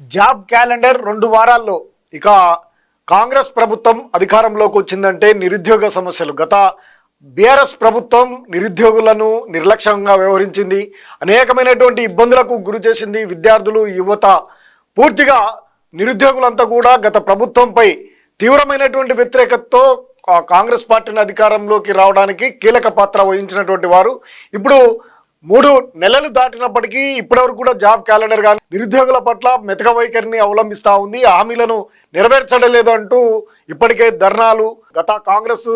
Job calendar రెండు వారాల్లో. ఇక కాంగ్రెస్ ప్రభుత్వం అధికారంలోకి వచ్చిందంటే నిరుద్యోగ సమస్యలు. గత బీఆర్ఎస్ ప్రభుత్వం నిరుద్యోగులను నిర్లక్ష్యంగా వ్యవహరించింది. అనేకమైనటువంటి ఇబ్బందులకు గురి చేసింది విద్యార్థులు యువత. పూర్తిగా నిరుద్యోగులంతా కూడా గత ప్రభుత్వంపై తీవ్రమైనటువంటి వ్యతిరేకతతో కాంగ్రెస్ పార్టీని అధికారంలోకి రావడానికి కీలక పాత్ర వహించినటువంటి వారు. ఇప్పుడు మూడు నెలలు దాటినప్పటికీ ఇప్పటివరకు కూడా జాబ్ క్యాలెండర్ కానీ నిరుద్యోగుల పట్ల మెతక వైఖరిని అవలంబిస్తూ ఉంది. హామీలను నెరవేర్చడం అంటూ ఇప్పటికే ధర్నాలు గత కాంగ్రెస్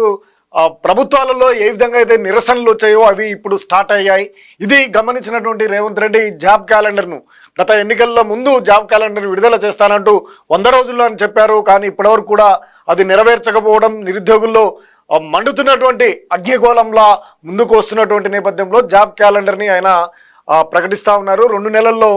ప్రభుత్వాలలో ఏ విధంగా అయితే నిరసనలు వచ్చాయో అవి ఇప్పుడు స్టార్ట్ అయ్యాయి. ఇది గమనించినటువంటి రేవంత్ రెడ్డి జాబ్ క్యాలెండర్ను గత ఎన్నికల్లో ముందు జాబ్ క్యాలెండర్ను విడుదల చేస్తానంటూ వంద రోజుల్లో అని చెప్పారు. కానీ ఇప్పటివరకు కూడా అది నెరవేర్చకపోవడం నిరుద్యోగుల్లో మండుతున్నటువంటి అగ్నిగోళంలా ముందుకు వస్తున్నటువంటి నేపథ్యంలో జాబ్ క్యాలెండర్ని ఆయన ప్రకటిస్తూ ప్రకటిస్తా ఉన్నారు. రెండు నెలల్లో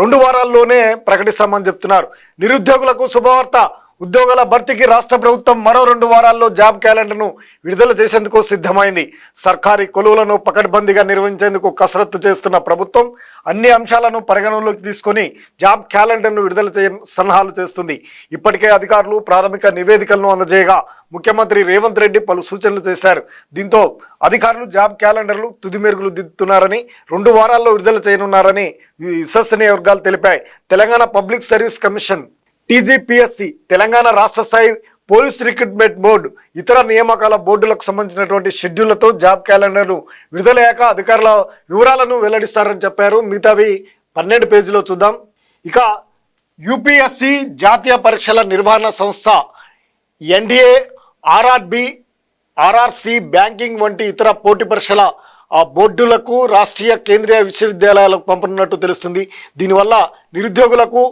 రెండు వారాల్లోనే ప్రకటిస్తామని చెప్తున్నారు. నిరుద్యోగులకు శుభవార్త. ఉద్యోగాల భర్తీకి రాష్ట్ర ప్రభుత్వం మరో రెండు వారాల్లో జాబ్ క్యాలెండర్ను విడుదల చేసేందుకు సిద్ధమైంది. సర్కారీ కొలువులను పకడ్బందీగా నిర్వహించేందుకు కసరత్తు చేస్తున్న ప్రభుత్వం అన్ని అంశాలను పరిగణనలోకి తీసుకొని జాబ్ క్యాలెండర్ను విడుదల చేయ సన్నాహాలు చేస్తుంది. ఇప్పటికే అధికారులు ప్రాథమిక నివేదికలను అందజేయగా ముఖ్యమంత్రి రేవంత్ రెడ్డి పలు సూచనలు చేశారు. దీంతో అధికారులు జాబ్ క్యాలెండర్లు తుది మెరుగులు దిద్దుతున్నారని రెండు వారాల్లో విడుదల చేయనున్నారని విశ్వసనీయ వర్గాలు తెలిపాయి. Telangana public service commission TGPSC Telangana రాష్ట్ర స్థాయి పోలీస్ రిక్రూట్మెంట్ బోర్డు ఇతర నియామకాల బోర్డులకు సంబంధించినటువంటి షెడ్యూళ్ళతో జాబ్ క్యాలెండర్ను విడుదలయ్యాక అధికారుల వివరాలను వెల్లడిస్తారని చెప్పారు. మిగతావి పన్నెండు పేజీలో చూద్దాం. ఇక యూపీఎస్సి జాతీయ పరీక్షల నిర్వహణ సంస్థ ఎన్డీఏ ఆర్ఆర్బి ఆర్ఆర్సి బ్యాంకింగ్ వంటి ఇతర పోటీ పరీక్షల ఆ బోర్డులకు రాష్ట్రీయ కేంద్రీయ విశ్వవిద్యాలయాలకు పంపనున్నట్టు తెలుస్తుంది. దీనివల్ల నిరుద్యోగులకు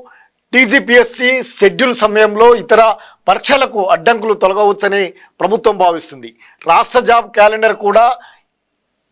టీజీపీఎస్సీ షెడ్యూల్ సమయంలో ఇతర పరీక్షలకు అడ్డంకులు తొలగవచ్చని ప్రభుత్వం భావిస్తుంది. రాష్ట్ర జాబ్ క్యాలెండర్ కూడా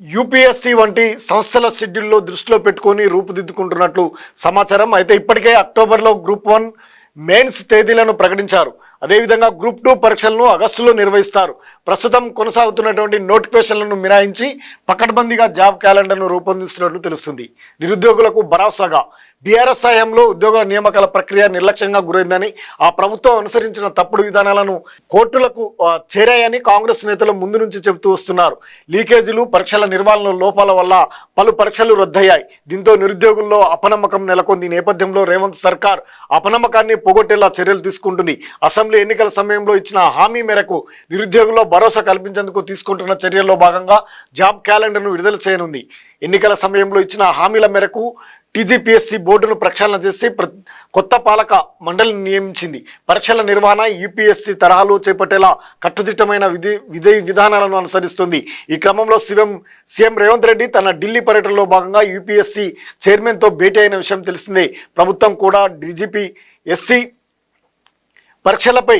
యూపీఎస్సీ వంటి సంస్థల షెడ్యూల్లో దృష్టిలో పెట్టుకొని రూపుదిద్దుకుంటున్నట్లు సమాచారం. అయితే ఇప్పటికే అక్టోబర్లో గ్రూప్ వన్ మెయిన్స్ తేదీలను ప్రకటించారు. అదేవిధంగా గ్రూప్ టూ పరీక్షలను ఆగస్టులో నిర్వహిస్తారు. ప్రస్తుతం కొనసాగుతున్నటువంటి నోటిఫికేషన్లను మినాయించి పకడ్బందీగా జాబ్ క్యాలెండర్ను రూపొందిస్తున్నట్లు తెలుస్తుంది. నిరుద్యోగులకు భరోసాగా బీఆర్ఎస్ హయాంలో ఉద్యోగ నియామకాల ప్రక్రియ నిర్లక్ష్యంగా గురైందని ఆ ప్రభుత్వం అనుసరించిన తప్పుడు విధానాలను కోర్టులకు చేరాయని కాంగ్రెస్ నేతలు ముందు నుంచి చెబుతూ వస్తున్నారు. లీకేజీలు పరీక్షల నిర్వహణ లోపాల వల్ల పలు పరీక్షలు రద్దయ్యాయి. దీంతో నిరుద్యోగుల్లో అపనమ్మకం నెలకొంది. నేపథ్యంలో రేవంత్ సర్కార్ అపనమ్మకాన్ని పోగొట్టేలా చర్యలు తీసుకుంటుంది. అసెంబ్లీ ఎన్నికల సమయంలో ఇచ్చిన హామీ మేరకు నిరుద్యోగుల్లో భరోసా కల్పించేందుకు తీసుకుంటున్న చర్యల్లో భాగంగా జాబ్ క్యాలెండర్ను విడుదల చేయనుంది. ఎన్నికల సమయంలో ఇచ్చిన హామీల మేరకు టీజీపీఎస్సీ బోర్డును ప్రక్షాళన చేసి కొత్త పాలక మండలిని నియమించింది. పరీక్షల నిర్వహణ యూపీఎస్సీ తరహాలో చేపట్టేలా కట్టుదిట్టమైన విధి విధి విధానాలను అనుసరిస్తుంది. ఈ క్రమంలో సీఎం సీఎం రేవంత్ రెడ్డి తన ఢిల్లీ పర్యటనలో భాగంగా యూపీఎస్సీ చైర్మన్తో భేటీ అయిన విషయం తెలిసిందే. ప్రభుత్వం కూడా డీజీపీ ఎస్సీ పరీక్షలపై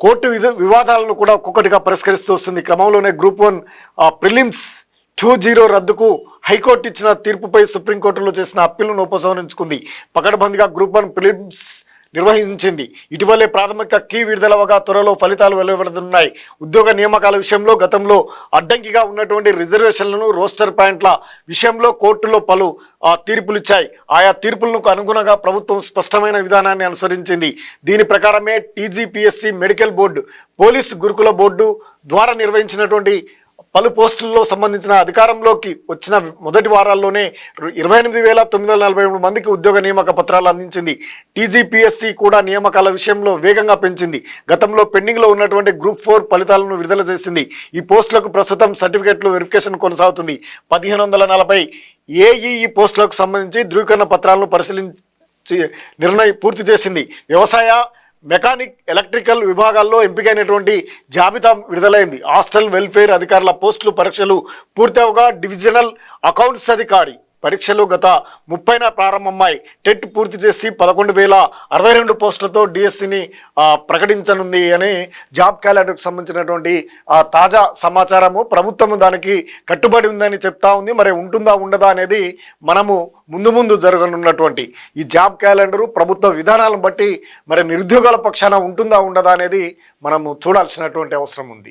కోర్టు వివాదాలను కూడా ఒక్కొక్కటిగా పరిష్కరిస్తూ వస్తుంది. క్రమంలోనే group one prelims two zero రద్దుకు high court ఇచ్చిన తీర్పుపై సుప్రీంకోర్టులో చేసిన అప్పీలును ఉపసంహరించుకుంది. పకడ్బందీగా గ్రూప్ వన్ ప్రిలిమ్స్ నిర్వహించింది. ఇటీవలే ప్రాథమిక కీ విడుదలవగా త్వరలో ఫలితాలు వెలువడుతున్నాయి ఉద్యోగ నియామకాల విషయంలో గతంలో అడ్డంకిగా ఉన్నటువంటి రిజర్వేషన్లను రోస్టర్ పాయింట్ల విషయంలో కోర్టులో పలు తీర్పులు ఇచ్చాయి ఆయా తీర్పులకు అనుగుణంగా ప్రభుత్వం స్పష్టమైన విధానాన్ని అనుసరించింది. దీని ప్రకారమే TGPSC medical board police Gurukul board ద్వారా నిర్వహించినటువంటి పలు పోస్టుల్లో సంబంధించిన అధికారంలోకి వచ్చిన మొదటి వారాల్లోనే ఇరవై ఎనిమిది వేల తొమ్మిది వందల నలభై మూడు మందికి ఉద్యోగ నియామక పత్రాలు అందించింది. టీజీపీఎస్సీ కూడా నియామకాల విషయంలో వేగంగా పెంచింది. గతంలో పెండింగ్లో ఉన్నటువంటి గ్రూప్ ఫోర్ ఫలితాలను విడుదల చేసింది. ఈ పోస్టులకు ప్రస్తుతం సర్టిఫికెట్లు వెరిఫికేషన్ కొనసాగుతుంది. పదిహేను వందల నలభై ఏఈఈ పోస్టులకు సంబంధించి ధృవీకరణ పత్రాలను పరిశీలించి నిర్ణయం పూర్తి చేసింది. వ్యవసాయ మెకానిక్ ఎలక్ట్రికల్ విభాగాల్లో ఎంపికైనటువంటి జాబితా విడుదలైంది. హాస్టల్ వెల్ఫేర్ అధికారుల పోస్టులు పరీక్షలు పూర్తవగా డివిజనల్ అకౌంట్స్ అధికారి పరీక్షలు గత ముప్పైన ప్రారంభమై టెట్ పూర్తి చేసి పదకొండు వేల అరవై రెండు పోస్టులతో డిఎస్సిని ప్రకటించనుంది అని జాబ్ క్యాలెండర్కు సంబంధించినటువంటి ఆ, తాజా సమాచారము ప్రభుత్వం దానికి కట్టుబడి ఉందని చెప్తా ఉంది. మరి ఉంటుందా ఉండదా అనేది మనము ముందు ముందు జరగనున్నటువంటి ఈ జాబ్ క్యాలెండరు ప్రభుత్వ విధానాలను బట్టి మరి నిరుద్యోగాల పక్షాన ఉంటుందా ఉండదా అనేది మనము చూడాల్సినటువంటి అవసరం ఉంది.